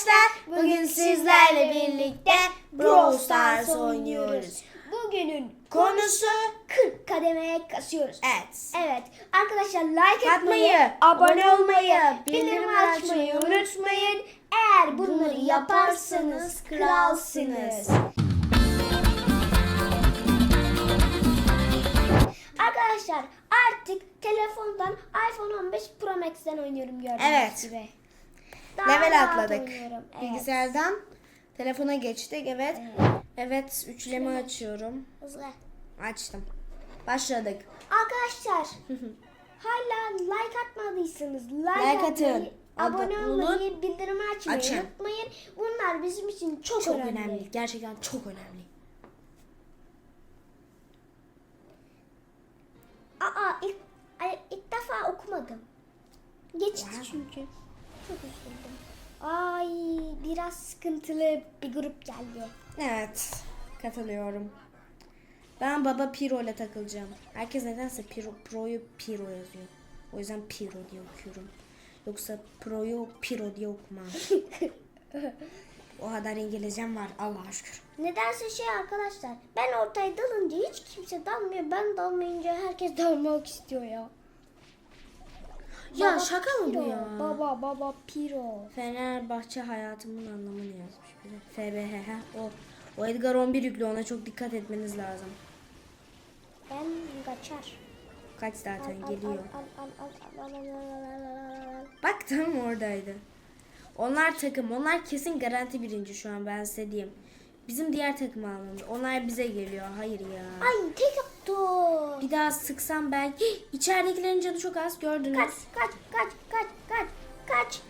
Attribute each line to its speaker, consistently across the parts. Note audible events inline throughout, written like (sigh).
Speaker 1: arkadaşlar. Bugün sizlerle birlikte Brawl Stars oynuyoruz.
Speaker 2: Bugünün
Speaker 1: Konusu
Speaker 2: 40 kademeye kasıyoruz.
Speaker 1: evet.
Speaker 2: Evet. Arkadaşlar like
Speaker 1: Atmayı,
Speaker 2: atmayı, abone olmayı,
Speaker 1: bildirim açmayı
Speaker 2: unutmayın. Eğer bunları yaparsanız kralsınız. Arkadaşlar artık telefondan iPhone 15 Pro Max'ten oynuyorum gördüğünüz
Speaker 1: Evet.
Speaker 2: gibi. Daha
Speaker 1: Level atladık.
Speaker 2: oynuyorum, evet.
Speaker 1: Bilgisayardan telefona geçtik. Evet.
Speaker 2: Evet.
Speaker 1: Evet, üçleme açıyorum.
Speaker 2: Hızlı.
Speaker 1: Açtım. Başladık.
Speaker 2: Arkadaşlar (laughs) hala like atmadıysanız like,
Speaker 1: Like atın.
Speaker 2: atmayı, abone
Speaker 1: Abone
Speaker 2: olmayı, bildirim açmayı
Speaker 1: Açın.
Speaker 2: unutmayın. Bunlar bizim için çok,
Speaker 1: Çok
Speaker 2: önemli.
Speaker 1: önemli. Gerçekten çok önemli.
Speaker 2: Aa ilk, ilk defa okumadım. Geçti
Speaker 1: Ya.
Speaker 2: çünkü. Çok üzüldüm. Ay biraz sıkıntılı bir grup geldi.
Speaker 1: Evet. Katılıyorum. Ben Baba Piro ile takılacağım. Herkes nedense Piro, Pro'yu Piro yazıyor. O yüzden Piro diye okuyorum. Yoksa Pro'yu Piro diye okumam. (laughs) o kadar İngilizcem var Allah'a şükür.
Speaker 2: Nedense şey arkadaşlar ben ortaya dalınca hiç kimse dalmıyor. Ben dalmayınca herkes dalmak istiyor ya.
Speaker 1: Ya
Speaker 2: baba
Speaker 1: şaka mı bu ya?
Speaker 2: Baba baba piro.
Speaker 1: Fenerbahçe hayatımın anlamını yazmış biri. FBH o. O Edgar 11 yüklü ona çok dikkat etmeniz lazım.
Speaker 2: Ben kaçar.
Speaker 1: Kaç zaten
Speaker 2: al,
Speaker 1: geliyor. Bak tam oradaydı. Onlar takım. Onlar kesin garanti birinci şu an ben size diyeyim. Bizim diğer takım almamız. Onlar bize geliyor. Hayır ya.
Speaker 2: Ay tek attı.
Speaker 1: Bir daha sıksam belki. Hih, (gasps) İçeridekilerin canı çok az gördünüz.
Speaker 2: Kaç kaç kaç kaç kaç kaç.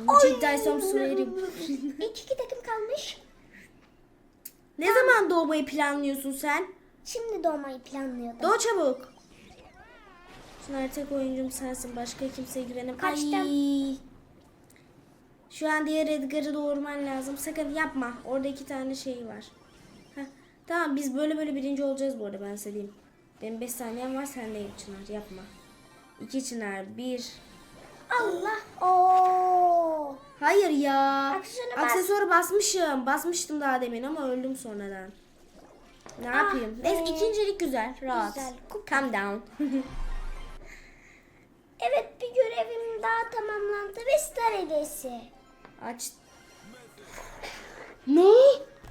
Speaker 1: Bu ciddiysem sürerim.
Speaker 2: İki iki takım kalmış.
Speaker 1: ne zaman doğmayı planlıyorsun sen?
Speaker 2: Şimdi doğmayı planlıyordum.
Speaker 1: Doğ çabuk. Çınar tek oyuncum sensin. Başka kimseye güvenim.
Speaker 2: Kaçtım.
Speaker 1: Ay. Şu an diğer Edgar'ı doğurman lazım. Sakın yapma. Orada iki tane şey var. Heh. Tamam biz böyle böyle birinci olacağız bu arada ben size diyeyim. Benim 5 saniyem var sen de yap Çınar yapma. İki Çınar bir.
Speaker 2: Allah. Oo.
Speaker 1: Hayır ya.
Speaker 2: Aksesuarı bas.
Speaker 1: Aksesuarı basmışım. Basmıştım daha demin ama öldüm sonradan. Ne
Speaker 2: Ah
Speaker 1: yapayım? Neyse
Speaker 2: be.
Speaker 1: ikincilik güzel. Rahat.
Speaker 2: Güzel.
Speaker 1: Calm down. (laughs)
Speaker 2: Evet bir görevim daha tamamlandı ve star hediyesi.
Speaker 1: Aç. Ne?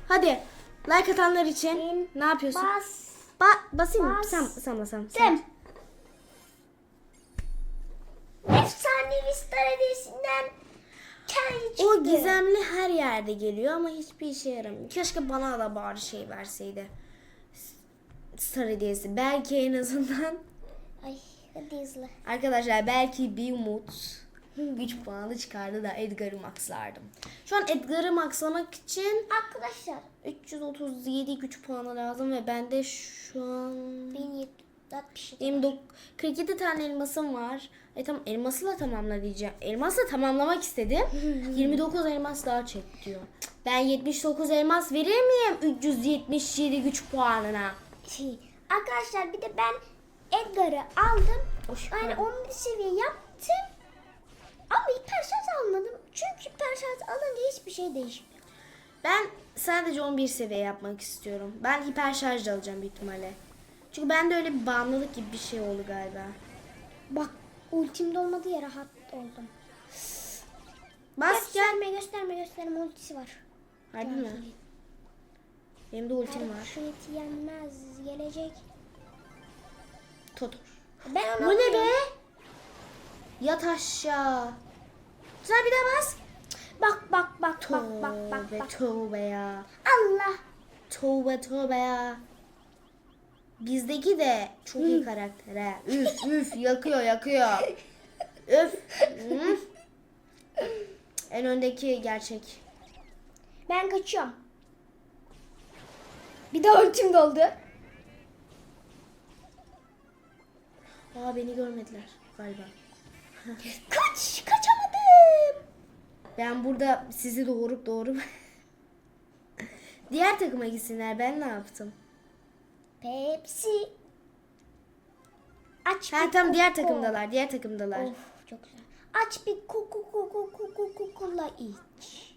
Speaker 1: Hadi. Like atanlar için
Speaker 2: Bin,
Speaker 1: ne yapıyorsun?
Speaker 2: Bas.
Speaker 1: Ba basayım mı?
Speaker 2: bas.
Speaker 1: Sen, sen basam.
Speaker 2: Dem. Efsanevi star hediyesinden kendi çıktı.
Speaker 1: O gizemli her yerde geliyor ama hiçbir işe yaramıyor. Keşke bana da bari şey verseydi. Star hediyesi. Belki en azından.
Speaker 2: Ay hadi izle.
Speaker 1: Arkadaşlar belki bir umut güç puanı çıkardı da Edgar'ı maxlardım. Şu an Edgar'ı maxlamak için
Speaker 2: Arkadaşlar
Speaker 1: 337 güç puanı lazım ve bende şu an
Speaker 2: 1760.
Speaker 1: 29 47 tane elmasım var. E tamam elmasla tamamla diyeceğim. Elmasla tamamlamak istedim. (laughs) 29 elmas daha çek diyor. Ben 79 elmas verir miyim 377 güç puanına?
Speaker 2: Şey, arkadaşlar bir de ben Edgar'ı aldım.
Speaker 1: Hoş
Speaker 2: Yani
Speaker 1: geldin.
Speaker 2: 11 seviye yaptım. Ama hiper şarj almadım. Çünkü hiper şarj alınca hiçbir şey değişmiyor.
Speaker 1: Ben sadece 11 seviye yapmak istiyorum. Ben hiper şarj alacağım büyük ihtimalle. Çünkü bende öyle bir bağımlılık gibi bir şey oldu galiba.
Speaker 2: Bak ultimde olmadı ya rahat oldum.
Speaker 1: Bas gel.
Speaker 2: gösterme gösterme gösterme ultisi var.
Speaker 1: Harbi mi? Benim de ultim var.
Speaker 2: Şu eti yenmez gelecek.
Speaker 1: Totur.
Speaker 2: Ben onu
Speaker 1: Bu ne be? Yat aşağı. Sen bir daha bas.
Speaker 2: Bak bak bak bak bak bak
Speaker 1: Tövbe
Speaker 2: bak.
Speaker 1: tövbe ya.
Speaker 2: Allah.
Speaker 1: Tövbe tövbe ya. Bizdeki de çok iyi karakter ha. Üf üf yakıyor yakıyor. Üf. Üf. En öndeki gerçek.
Speaker 2: Ben kaçıyorum. Bir daha ultim doldu.
Speaker 1: Aa beni görmediler galiba.
Speaker 2: Kaç kaçamadım.
Speaker 1: Ben burada sizi doğurup doğurup (laughs) diğer takıma gitsinler. Ben ne yaptım?
Speaker 2: Pepsi. Aç
Speaker 1: Ha
Speaker 2: bir
Speaker 1: tam diğer takımdalar. Diğer takımdalar.
Speaker 2: Of çok güzel. Aç bir koku koku koku kola iç.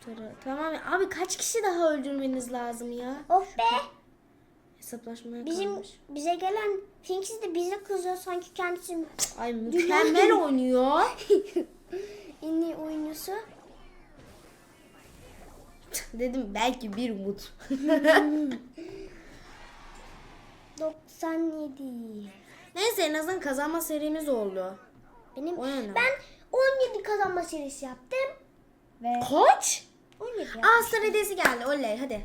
Speaker 1: tara. Tamam. Abi kaç kişi daha öldürmeniz lazım ya?
Speaker 2: Of be.
Speaker 1: Hesaplaşmaya
Speaker 2: Bizim
Speaker 1: kalmış.
Speaker 2: bize gelen Finks de bize kızıyor sanki kendisi
Speaker 1: Ay mükemmel oynuyor. (laughs)
Speaker 2: en iyi oyuncusu.
Speaker 1: Dedim belki bir umut. (laughs)
Speaker 2: 97.
Speaker 1: Neyse en azından kazanma serimiz oldu.
Speaker 2: Benim
Speaker 1: O ne?
Speaker 2: ben 17 kazanma serisi yaptım ve
Speaker 1: Kaç?
Speaker 2: 17 yaptım.
Speaker 1: Aa star hediyesi geldi. Oley hadi.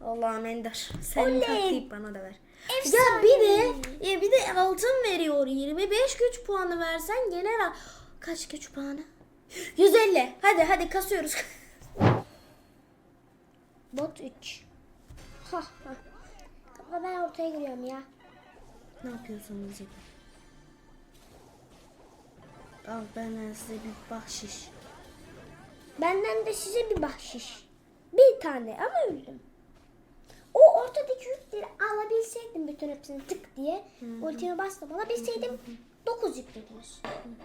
Speaker 1: Allah'ım Ender. Senin
Speaker 2: Oley.
Speaker 1: taklayıp bana da ver.
Speaker 2: Efsane.
Speaker 1: Ya bir de ya bir de altın veriyor. 25 güç puanı versen gene ra- kaç güç puanı? 150. Hadi hadi kasıyoruz. (laughs)
Speaker 2: Bot 3. Ha ha. Ama ben ortaya giriyorum ya.
Speaker 1: ne yapıyorsunuz yapın. Al benden size bir bahşiş.
Speaker 2: Benden de size bir bahşiş. Bir tane ama öldüm. Ortadaki yükleri alabilseydim bütün hepsini tık diye ultime bastım. Alabilseydim 9 yüklediniz. Maymun,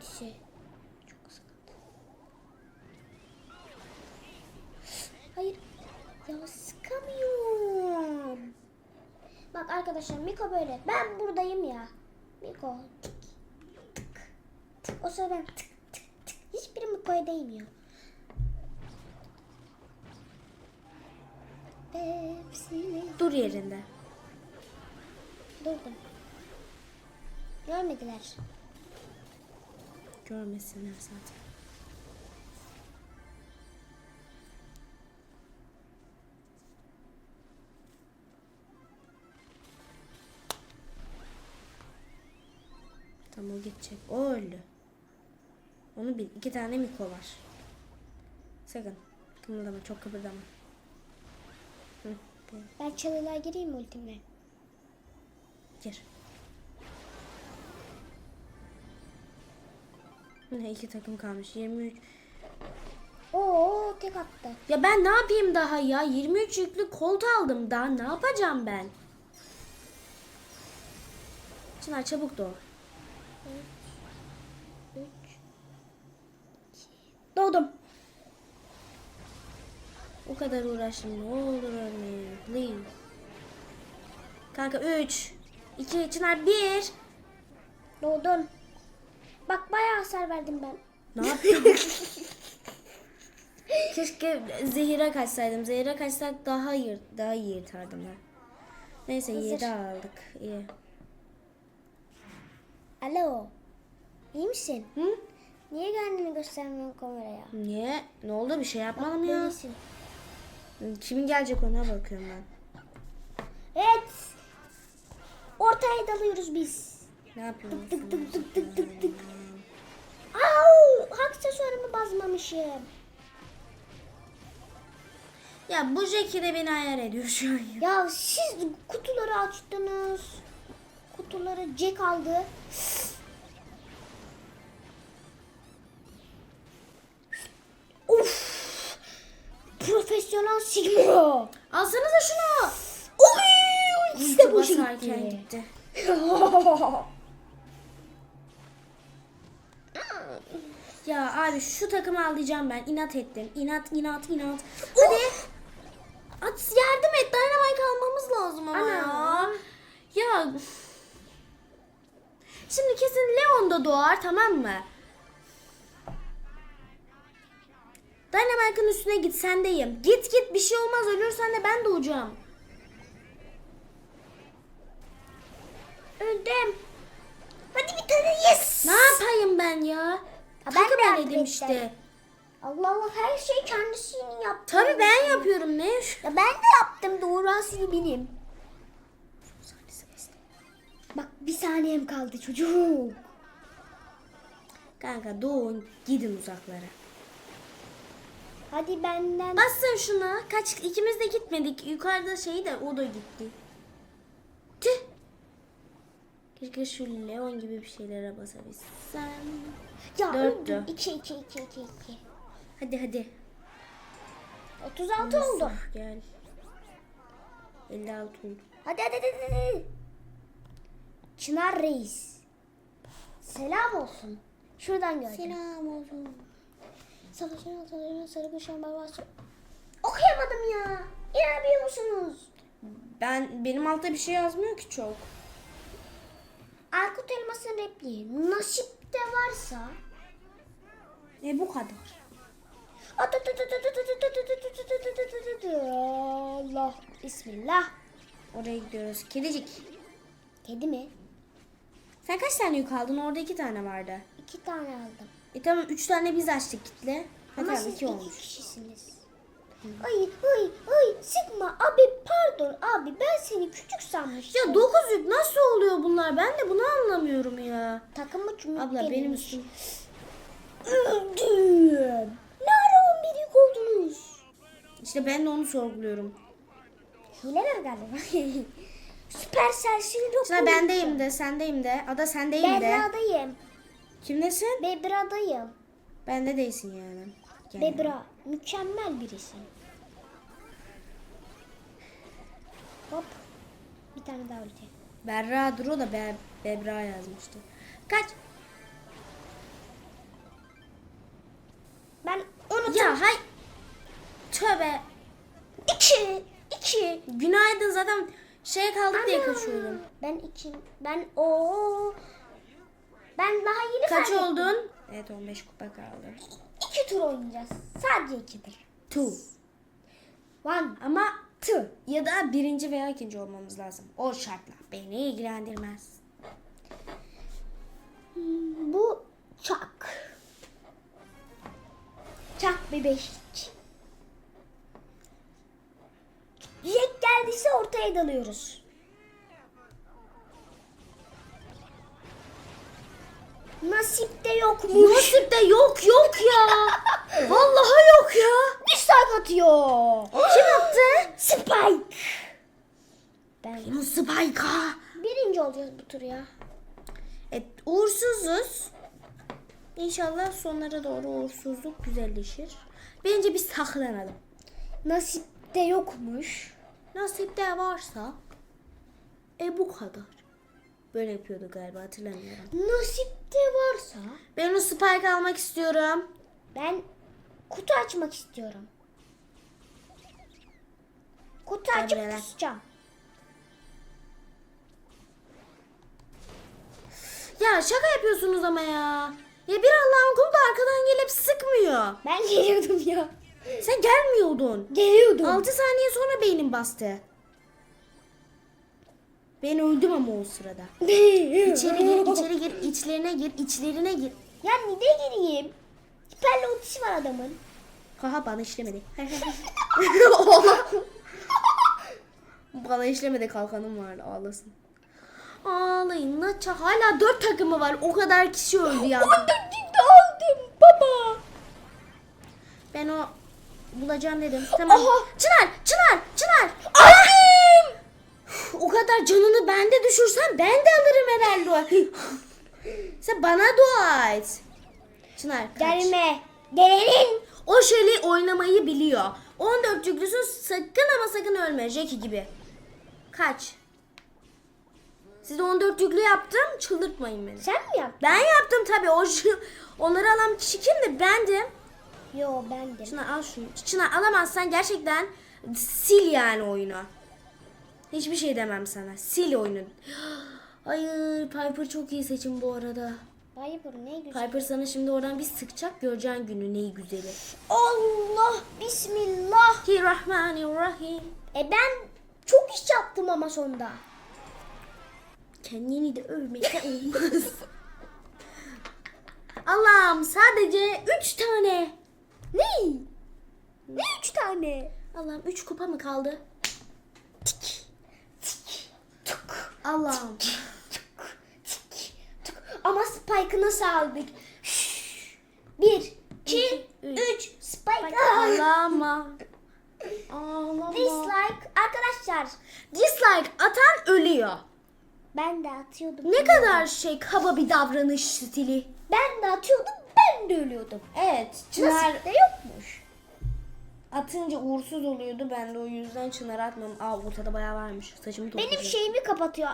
Speaker 2: Mende'nin ultisi. Çok sıkıntı. Hayır. Ya sıkamıyorum. Bak arkadaşlar Miko böyle. Ben buradayım ya. Miko tık tık tık. O sırada ben tık tık tık. Hiçbiri Miko'ya değmiyor. Hepsini
Speaker 1: Dur yerinde.
Speaker 2: durdum. Görmediler.
Speaker 1: Görmesinler zaten. Tamam o gidecek. O öldü. Onu bil. iki tane Miko var. Sakın. Kımıldama. Çok kıpırdama. Hı.
Speaker 2: Ben çalılar gireyim mi ultimle?
Speaker 1: Gir. Ne iki takım kalmış. 23.
Speaker 2: Oo tek attı.
Speaker 1: Ya ben ne yapayım daha ya? 23 yüklü kolt aldım daha. Ne yapacağım ben? Çınar çabuk doğ.
Speaker 2: Üç. Doğdum.
Speaker 1: O kadar uğraştım. Ne olur ölmeyin. Please. Kanka 3. 2. Çınar 1.
Speaker 2: Doğdum. Bak bayağı hasar verdim ben.
Speaker 1: Ne yapıyorsun? (laughs) Keşke zehire kaçsaydım. Zehire kaçsak daha iyi, daha iyi yırtardım ben. Neyse
Speaker 2: Hazır.
Speaker 1: 7 aldık. İyi.
Speaker 2: Alo. İyi misin?
Speaker 1: Hı?
Speaker 2: Niye kendini göstermiyorsun kameraya?
Speaker 1: Niye? Ne oldu? Bir şey yapmadım ya.
Speaker 2: Böylesin.
Speaker 1: Kimin gelecek ona bakıyorum ben.
Speaker 2: Evet. Ortaya dalıyoruz biz.
Speaker 1: Ne yapıyorsun?
Speaker 2: Tık tık tık tık tık tık. Au! Aksesuarımı basmamışım.
Speaker 1: Ya bu Jackie de beni ayar ediyor şu an. ya.
Speaker 2: Ya siz kutuları açtınız. Kutuları Jack aldı. Uf! Profesyonel Sigma.
Speaker 1: Alsanıza şunu.
Speaker 2: Oy! İşte bu gitti.
Speaker 1: gitti. (laughs) Ya abi şu takımı alacağım ben. İnat ettim. İnat, inat, inat. Hadi. At yardım et. Dynamite almamız lazım ama
Speaker 2: Ana.
Speaker 1: ya. Ya. Şimdi kesin Leon da doğar tamam mı? Dynamite'ın üstüne git sendeyim. Git git bir şey olmaz ölürsen de ben doğacağım.
Speaker 2: Öldüm. Hadi bir tane yes.
Speaker 1: Ne yapayım ben ya?
Speaker 2: Ben
Speaker 1: Takım
Speaker 2: de
Speaker 1: eledim
Speaker 2: yaptım.
Speaker 1: işte.
Speaker 2: Allah Allah her şey kendisinin yaptı.
Speaker 1: Tabii ben yapıyorum ne?
Speaker 2: Ya ben de yaptım doğru asili benim. Bak bir saniyem kaldı çocuk.
Speaker 1: Kanka doğun gidin uzaklara.
Speaker 2: Hadi benden.
Speaker 1: Bassın şuna. Kaç ikimiz de gitmedik. Yukarıda şey de o da gitti. Tüh. Keşke şu Leon gibi bir şeylere basabilsem.
Speaker 2: ya
Speaker 1: dörttü.
Speaker 2: öldüm. 2 2 2 2 2.
Speaker 1: Hadi hadi.
Speaker 2: 36 oldu.
Speaker 1: Yusuf, Gel. 56 oldu.
Speaker 2: Hadi hadi hadi hadi. Çınar Reis. Selam olsun. Şuradan gördüm.
Speaker 1: Selam olsun.
Speaker 2: Savaşın ortalarına sarı kuşan babası. Okuyamadım ya. İnanabiliyor musunuz?
Speaker 1: Ben benim altta bir şey yazmıyor ki çok.
Speaker 2: Aykut Elmas'ın repliği. Nasipte varsa.
Speaker 1: E bu kadar.
Speaker 2: Allah. Bismillah.
Speaker 1: Oraya gidiyoruz. Kedicik.
Speaker 2: Kedi mi?
Speaker 1: Sen kaç tane yük aldın? Orada iki tane vardı.
Speaker 2: İki tane aldım.
Speaker 1: E tamam üç tane biz açtık kitle.
Speaker 2: Ama
Speaker 1: tamam
Speaker 2: siz
Speaker 1: iki
Speaker 2: iki
Speaker 1: olmuş.
Speaker 2: kişisiniz. Ay ay ay sıkma abi pardon abi ben seni küçük sanmıştım.
Speaker 1: Ya dokuz yük nasıl oluyor bunlar? Ben de bunu anlamıyorum ya.
Speaker 2: Takımı cümle
Speaker 1: Abla benim üstüm.
Speaker 2: Öldüm. Ne ara 11 yük oldunuz?
Speaker 1: İşte ben de onu sorguluyorum.
Speaker 2: Hile var galiba. (laughs) Süpersel Silver
Speaker 1: Sıra bendeyim de, sendeyim de, ada sendeyim de.
Speaker 2: Bebra'dayım.
Speaker 1: Kimdesin?
Speaker 2: Bebra'dayım.
Speaker 1: Bende değilsin yani. Gel.
Speaker 2: Bebra mükemmel birisi. Hop. Bir tane daha ulti.
Speaker 1: Berra Duru da Be Bebra yazmıştı. Kaç?
Speaker 2: Ben onu
Speaker 1: Ya hay. Tövbe.
Speaker 2: iki iki.
Speaker 1: Günaydın zaten şey kaldık diye kaçıyordum.
Speaker 2: Ben iki. Ben o. Ben daha yeni
Speaker 1: Kaç
Speaker 2: fark ettim.
Speaker 1: oldun? Evet 15 kupa kaldı.
Speaker 2: İki tur oynayacağız. Sadece iki tur.
Speaker 1: Two.
Speaker 2: One.
Speaker 1: Ama two. Ya da birinci veya ikinci olmamız lazım. O şartla. Beni ilgilendirmez.
Speaker 2: Hmm, Bu çak. Çak bir beşlik. Jack geldiyse ortaya dalıyoruz. Nasip de yokmuş.
Speaker 1: Nasip de yok yok ya. (laughs) Vallahi yok ya.
Speaker 2: Dislike atıyor. (gasps)
Speaker 1: Kim attı?
Speaker 2: Spike. Ben
Speaker 1: Benim Spike'a.
Speaker 2: birinci olacağız bu tur ya.
Speaker 1: Evet uğursuzuz. İnşallah sonlara doğru uğursuzluk güzelleşir. Bence biz saklanalım.
Speaker 2: Nasip de yokmuş.
Speaker 1: Nasip de varsa e bu kadar. Böyle yapıyordu galiba hatırlamıyorum.
Speaker 2: Nasip de varsa
Speaker 1: Ben o Spike almak istiyorum.
Speaker 2: ben kutu açmak istiyorum. Kutu
Speaker 1: Gel
Speaker 2: açıp
Speaker 1: buraya
Speaker 2: pusacağım.
Speaker 1: Ya şaka yapıyorsunuz ama ya. Ya bir Allah'ın kulu da arkadan gelip sıkmıyor.
Speaker 2: Ben geliyordum ya.
Speaker 1: Sen gelmiyordun.
Speaker 2: Geliyordum.
Speaker 1: 6 saniye sonra beynim bastı. Ben öldüm ama o sırada. İçeri gir, içeri gir, içlerine gir, içlerine gir.
Speaker 2: Ya ne gireyim? Hiperli ultisi var adamın.
Speaker 1: Haha bana işlemedi. (laughs) (laughs) bana işlemedi kalkanım vardı ağlasın. Ağlayın naça hala dört takımı var o kadar kişi öldü ya.
Speaker 2: aldım baba.
Speaker 1: Ben o bulacağım dedim. Tamam.
Speaker 2: Aha.
Speaker 1: Çınar, Çınar, Çınar.
Speaker 2: Aldım.
Speaker 1: O kadar canını bende düşürsen ben de alırım herhalde. (laughs) Sen bana dua et. Çınar kaç.
Speaker 2: Gelme. Gelenin.
Speaker 1: O Shelly oynamayı biliyor. 14 yüklüsün sakın ama sakın ölme Jackie gibi. Kaç. Size 14 yüklü yaptım çıldırtmayın beni.
Speaker 2: Sen mi yaptın?
Speaker 1: Ben yaptım tabii. O onları alan kişi kimdi? Bendim.
Speaker 2: Yo bendim.
Speaker 1: Çınar al şunu. Çınar alamazsan gerçekten sil yani oyunu. Hiçbir şey demem sana. Sil oyunu. Hayır Piper çok iyi seçim bu arada.
Speaker 2: Viper ne güzel.
Speaker 1: Piper sana şimdi oradan bir sıkacak göreceğin günü neyi güzeli.
Speaker 2: Allah bismillah.
Speaker 1: Bismillahirrahmanirrahim.
Speaker 2: E ben çok iş yaptım ama sonda.
Speaker 1: Kendini de övmekte olmaz. Allah'ım sadece 3 tane.
Speaker 2: Ne? Ne üç tane?
Speaker 1: Allah'ım 3 kupa mı kaldı?
Speaker 2: Tik.
Speaker 1: Allah'ım.
Speaker 2: Ama Spike'ı nasıl aldık? Bir, iki,
Speaker 1: üç.
Speaker 2: Spike.
Speaker 1: Ağlama. Ağlama.
Speaker 2: Dislike. Arkadaşlar
Speaker 1: Dislike atan ölüyor.
Speaker 2: ben de atıyordum.
Speaker 1: Ne kadar şey kaba bir davranış stili.
Speaker 2: Ben de atıyordum ben de ölüyordum.
Speaker 1: Evet. Çınar
Speaker 2: Nasip de yokmuş.
Speaker 1: Atınca uğursuz oluyordu. Ben de o yüzden Çınar atmam. Aa ortada bayağı varmış. Saçımı
Speaker 2: Benim
Speaker 1: toplayacağım.
Speaker 2: şeyimi kapatıyor.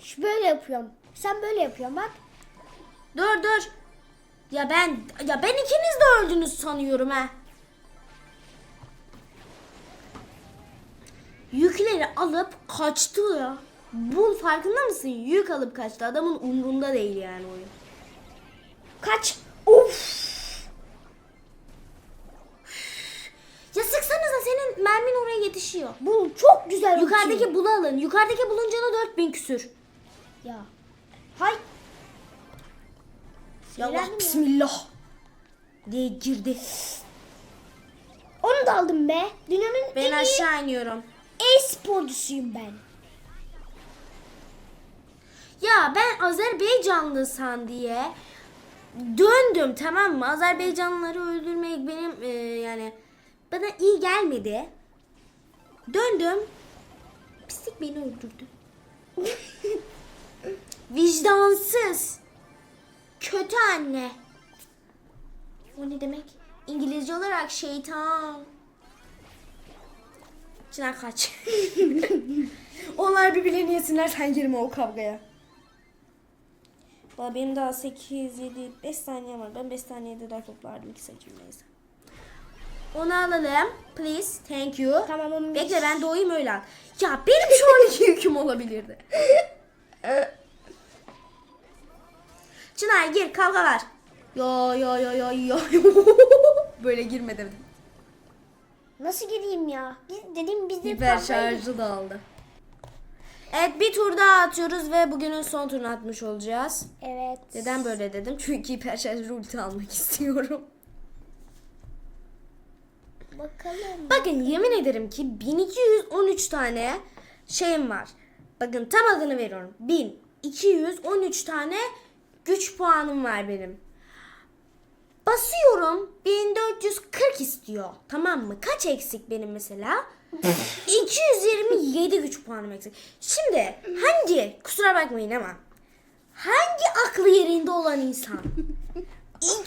Speaker 2: Şu böyle yapıyorum. Sen böyle yapıyorsun bak.
Speaker 1: Dur dur. Ya ben ya ben ikiniz de öldünüz sanıyorum ha. Yükleri alıp kaçtı ya. Bu farkında mısın? Yük alıp kaçtı. Adamın umrunda değil yani oyun.
Speaker 2: Kaç. Of.
Speaker 1: Ya sıksanıza senin mermin oraya yetişiyor.
Speaker 2: Bu çok güzel.
Speaker 1: Yukarıdaki bulu alın. Yukarıdaki bulunca da 4000 küsür.
Speaker 2: Ya. Hay.
Speaker 1: Ya Allah
Speaker 2: Sinirlendim ya.
Speaker 1: bismillah. Diye girdi.
Speaker 2: Onu da aldım be. Dünyanın
Speaker 1: Ben
Speaker 2: en iyi
Speaker 1: aşağı iniyorum.
Speaker 2: e-sporcusuyum ben.
Speaker 1: Ya ben Azerbaycanlısan diye döndüm tamam mı? Azerbaycanlıları öldürmek benim e, yani bana iyi gelmedi. Döndüm. Pislik beni öldürdü. (laughs) Vicdansız. Kötü anne. O ne demek? İngilizce olarak şeytan. Çınar kaç. (laughs) Onlar birbirlerini yesinler sen girme o kavgaya. Valla benim daha 8, 7, 5 saniye var. Ben 5 saniyede daha toplardım ki seçim neyse. Onu alalım. Please. Thank you.
Speaker 2: Tamam, onu
Speaker 1: Bekle ben doğayım öyle al. Ya benim şu anki yüküm olabilirdi. (laughs) Çınar gir kavga var. Yo yo yo yo yo. (laughs) Böyle girme dedim.
Speaker 2: Nasıl gireyim ya? Biz dedim biz de kavgaya-
Speaker 1: şarjı da aldı. Evet bir tur daha atıyoruz ve bugünün son turunu atmış olacağız.
Speaker 2: Evet.
Speaker 1: Neden böyle dedim? Çünkü hiper şarjlı ulti almak (laughs) istiyorum.
Speaker 2: Bakalım.
Speaker 1: Bakın yemin ederim ki 1213 tane şeyim var. Bakın tam adını veriyorum. 1213 tane güç puanım var benim. Basıyorum 1440 istiyor. Tamam mı? Kaç eksik benim mesela? (laughs) 227 güç puanım eksik. Şimdi hangi kusura bakmayın ama hangi aklı yerinde olan insan (laughs) 227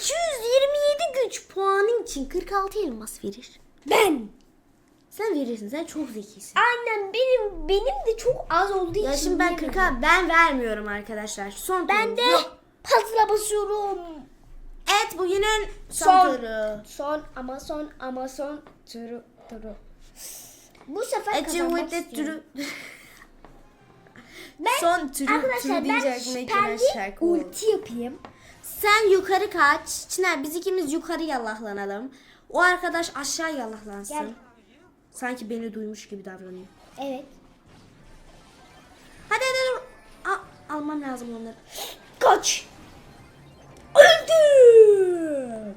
Speaker 1: güç puanı için 46 elmas verir?
Speaker 2: Ben.
Speaker 1: Sen verirsin. Sen çok zekisin.
Speaker 2: Aynen benim benim de çok az olduğu için.
Speaker 1: Ya şimdi ben
Speaker 2: yemedim.
Speaker 1: 40'a ben vermiyorum arkadaşlar. Son
Speaker 2: Ben
Speaker 1: turumuz
Speaker 2: de fazla basıyorum.
Speaker 1: Evet bugünün son,
Speaker 2: Son.
Speaker 1: turu.
Speaker 2: Son ama son ama son turu turu. Bu sefer
Speaker 1: Ece
Speaker 2: kazanmak istiyorum.
Speaker 1: turu. (laughs)
Speaker 2: Ben,
Speaker 1: Son turu.
Speaker 2: arkadaşlar
Speaker 1: turu
Speaker 2: ben
Speaker 1: oldu.
Speaker 2: ulti yapayım.
Speaker 1: Sen yukarı kaç. Çınar biz ikimiz yukarı yallahlanalım. O arkadaş aşağı yallahlansın.
Speaker 2: Gel.
Speaker 1: Sanki beni duymuş gibi davranıyor.
Speaker 2: Evet.
Speaker 1: Hadi hadi dur. Aa, almam lazım onları. (gasps)
Speaker 2: Kaç. Öldüm.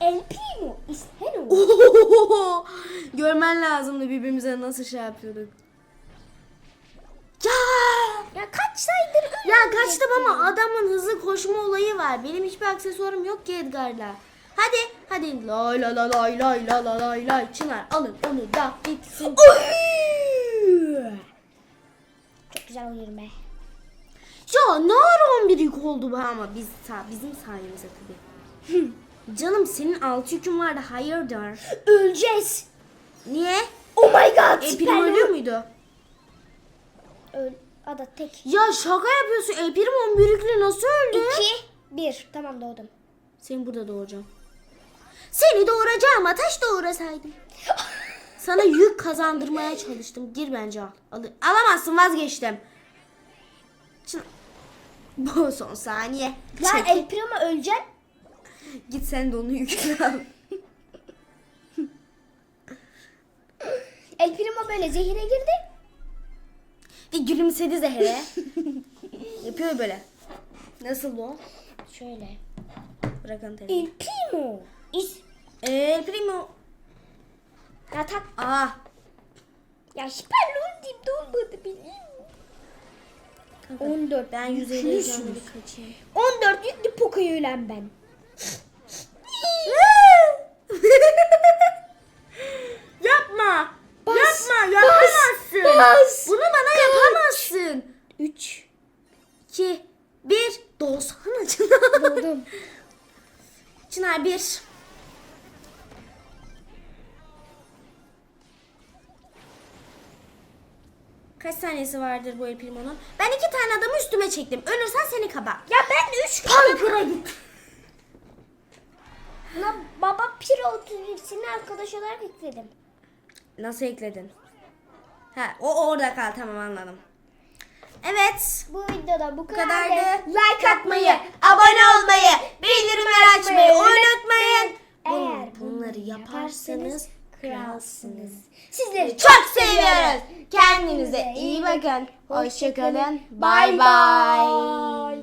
Speaker 2: El Primo is (laughs) hello.
Speaker 1: Ohohoho! Görmen lazımdı birbirimize nasıl şey yapıyorduk. Ya!
Speaker 2: Ya kaç sayıdır
Speaker 1: Ya kaçtım ama adamın hızlı koşma olayı var. Benim hiçbir aksesuarım yok ki Edgar'la. Hadi hadi lay la la lay lay la la lay lay Çınar alın onu da gitsin.
Speaker 2: Çok güzel oynuyorum be.
Speaker 1: Ya ne ara 11 yük oldu bu ama biz bizim sayemizde tabii. Canım senin 6 yükün vardı hayırdır?
Speaker 2: Öleceğiz.
Speaker 1: Niye?
Speaker 2: Oh my god.
Speaker 1: E prim ölüyor muydu?
Speaker 2: Öl. Ada tek.
Speaker 1: Ya şaka yapıyorsun. El Prim 11 yükle nasıl öldü?
Speaker 2: 2 1 tamam doğdum.
Speaker 1: Seni burada doğuracağım. Seni doğuracağım taş doğurasaydım. Sana yük kazandırmaya çalıştım. Gir bence al. Al- Alamazsın vazgeçtim. Şimdi... Bu son saniye.
Speaker 2: Ya
Speaker 1: Çek.
Speaker 2: El Primo öleceğim.
Speaker 1: Git sen de onu yükle al.
Speaker 2: El Primo böyle zehire girdi.
Speaker 1: Ve gülümsedi Zehre. (laughs) Yapıyor böyle. Nasıl o?
Speaker 2: Şöyle.
Speaker 1: Bırakın telefonu.
Speaker 2: El Primo is
Speaker 1: El Primo.
Speaker 2: ya tak
Speaker 1: Aa.
Speaker 2: ya süper lol deyip de olmadı bileyim. 14.
Speaker 1: Ben 150
Speaker 2: Düşünürsünüz.
Speaker 1: canlı bir kaçayım.
Speaker 2: 14 yüklü Poco'yu ölen ben. (laughs)
Speaker 1: Yapma.
Speaker 2: Bas,
Speaker 1: Yapma. Yapamazsın.
Speaker 2: bas.
Speaker 1: Bunu bana
Speaker 2: Kaç.
Speaker 1: yapamazsın. 3 2 1 Doğsana Çınar.
Speaker 2: Doğdum.
Speaker 1: Çınar 1 Kaç saniyesi vardır bu El Primo'nun? Ben iki tane adamı üstüme çektim. Ölürsen seni kaba.
Speaker 2: Ya ben 3
Speaker 1: Piper'a git.
Speaker 2: Buna baba Piro 32'sini arkadaş olarak ekledim.
Speaker 1: Nasıl ekledin? Ha, o orada kal tamam anladım. Evet.
Speaker 2: Bu videoda bu
Speaker 1: Bu
Speaker 2: kadar.
Speaker 1: kadardı.
Speaker 2: Like atmayı,
Speaker 1: abone olmayı, bildirimleri açmayı unutmayın.
Speaker 2: Eğer
Speaker 1: Bun- bunları yaparsanız kralsınız.
Speaker 2: Sizleri
Speaker 1: Çok seviyoruz. Kendinize iyi bakın. Hoşçakalın. Bay bay.